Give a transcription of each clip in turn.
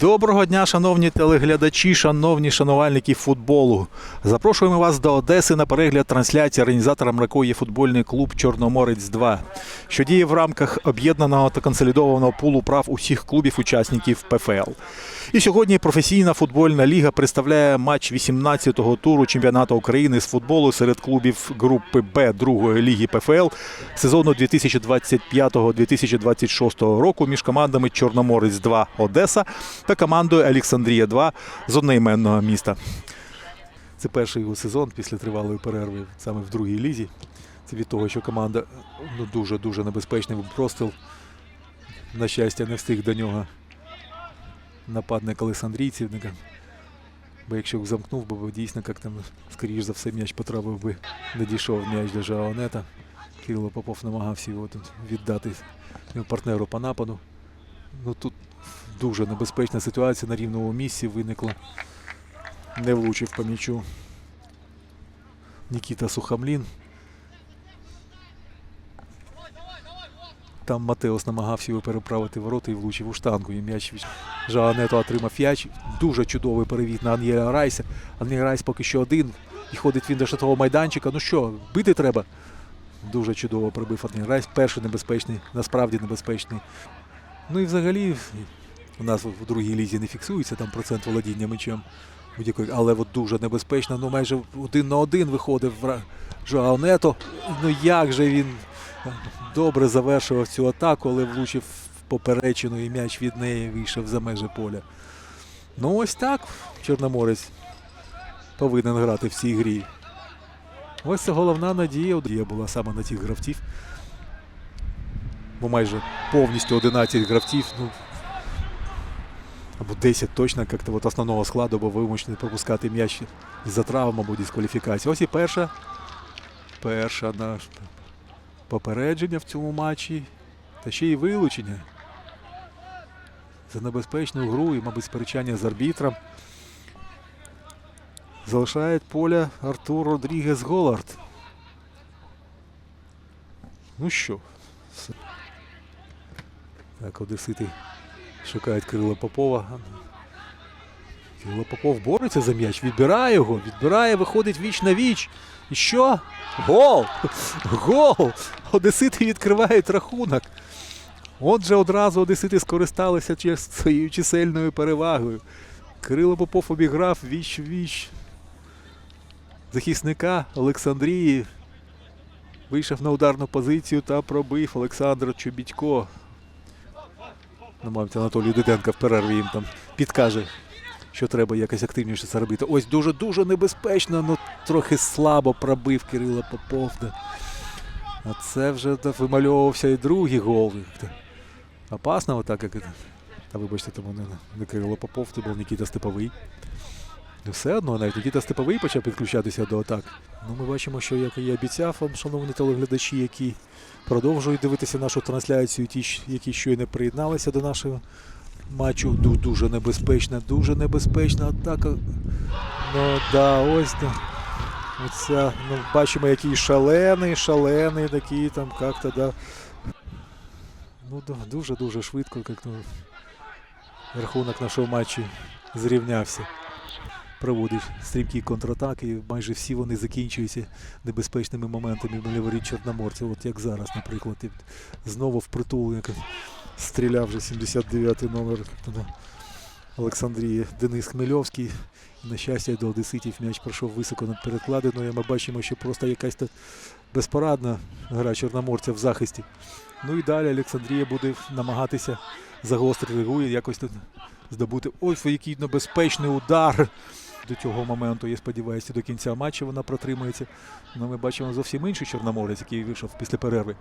Доброго дня, шановні телеглядачі, шановні шанувальники футболу. Запрошуємо вас до Одеси на перегляд трансляції, організатором якої є футбольний клуб Чорноморець 2 що діє в рамках об'єднаного та консолідованого пулу прав усіх клубів-учасників ПФЛ. І сьогодні професійна футбольна ліга представляє матч 18-го туру чемпіонату України з футболу серед клубів групи Б другої ліги ПФЛ сезону 2025-2026 року між командами Чорноморець 2 Одеса та командою Олександрія 2 з одноіменного міста. Це перший його сезон після тривалої перерви саме в другій лізі. Це від того, що команда ну, дуже-дуже небезпечний простріл. На щастя, не встиг до нього нападник Олександрійців. Бо якщо б замкнув, бо дійсно як там, скоріш за все, м'яч потрапив би, не дійшов м'яч до Жаонета. Кирило Попов намагався його тут віддати партнеру по нападу. Ну тут дуже небезпечна ситуація на рівному місці виникла. Не влучив по м'ячу. Нікіта Сухамлін. Там Матеос намагався його переправити ворота і влучив у штангу. І м'яч від Жаането отримав м'яч. Дуже чудовий перевід на Ан'єля Райса. Ан'єль Райс поки що один. І ходить він до штатового майданчика. Ну що, бити треба. Дуже чудово прибив Ан'єль Райс. Перший небезпечний, насправді небезпечний. Ну і взагалі у нас в другій лізі не фіксується там процент володіння мечем. Але от дуже небезпечно. Ну майже один на один виходив Жоао Нето. Ну як же він добре завершував цю атаку, але влучив в поперечину і м'яч від неї вийшов за межі поля. Ну ось так Чорноморець повинен грати в цій грі. Ось це головна надія. Надія була саме на тих гравців. Бо майже повністю 11 гравців. Ну, або 10 точно як-то основного складу, бо вимушені пропускати м'яч із-за травм або дискваліфікації. Ось і перша. Перша наш попередження в цьому матчі. Та ще й вилучення. За небезпечну гру і, мабуть, сперечання з арбітром. Залишає поля Артур Родрігес Голард. Ну що. Так, одесити шукають Кирила Попова. Кирило Попов бореться за м'яч, відбирає його, відбирає, виходить віч на віч. І що? Гол! Гол! Одесити відкривають рахунок. Отже, одразу одесити скористалися своєю чисельною перевагою. Кирило Попов обіграв віч віч. захисника Олександрії. Вийшов на ударну позицію та пробив Олександр Чобітько. Ну, мабуть, Анатолій Диденко в перерві їм там підкаже, що треба якось активніше це робити. Ось дуже-дуже небезпечно, ну трохи слабо пробив Кирила Попов. Да. А це вже вимальовувався і другий гол. Опасно отак, як. Та вибачте, тому не, не Кирило Попов, це був Нікіта Степовий. Ну, все одно, навіть Нікіта Степовий почав підключатися до атак. Ну, ми бачимо, що як і обіцяв вам, шановні телеглядачі, які продовжують дивитися нашу трансляцію, ті, які щойно приєдналися до нашого матчу. Дуже небезпечна, дуже небезпечна атака. Ну да, ось да. Оця, ну, бачимо, який шалений, шалений такий там як-то, да. Ну, дуже-дуже швидко, як то рахунок нашого матчу зрівнявся. Проводить стрімкі контратаки, майже всі вони закінчуються небезпечними моментами біля воріт Чорноморця. От як зараз, наприклад, і знову впритул, як стріляв вже 79-й номер Олександрії Денис Хмельовський. На щастя, до Одеситів м'яч пройшов високо над перекладиною. Ми бачимо, що просто якась безпорадна гра Чорноморця в захисті. Ну і далі Олександрія буде намагатися загострити гру і якось тут здобути. Ось який небезпечний удар. До цього моменту, я сподіваюся, до кінця матчу вона протримається. Ну, ми бачимо зовсім інший Чорноморець, який вийшов після перерви.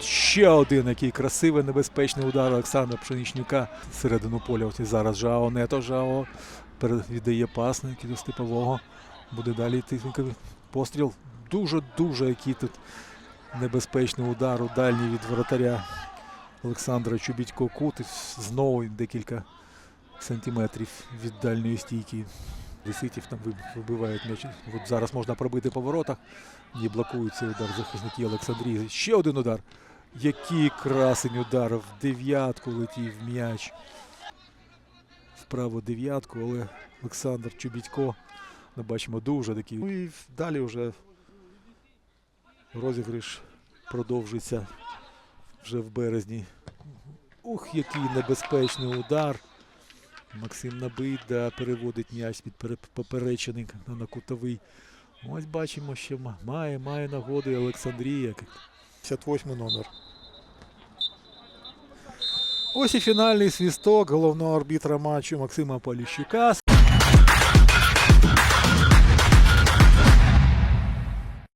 Ще один який красивий небезпечний удар Олександра Пшеничнюка всередину поля. Ось і зараз Жао Нето Жао віддає пас на до Степового. Буде далі йти постріл. Дуже-дуже який тут небезпечний удар у дальній від воротаря Олександра Чубітько Кут. Знову декілька сантиметрів від дальньої стійки. Виситів там вибивають м'яч. От зараз можна пробити по воротах. І блокують цей удар захисники Олександрії. Ще один удар. Який красень удар. В дев'ятку летів м'яч. праву дев'ятку, але Олександр Чубітько, ми бачимо, дуже такий. Ну і далі вже розіграш продовжується вже в березні. Ух, який небезпечний удар. Максим Набида переводить м'яч під поперечений на кутовий. Ось бачимо, що ма- має, має нагоди Олександрія. 58 номер. Ось і фінальний свісток головного арбітра матчу Максима Поліщука.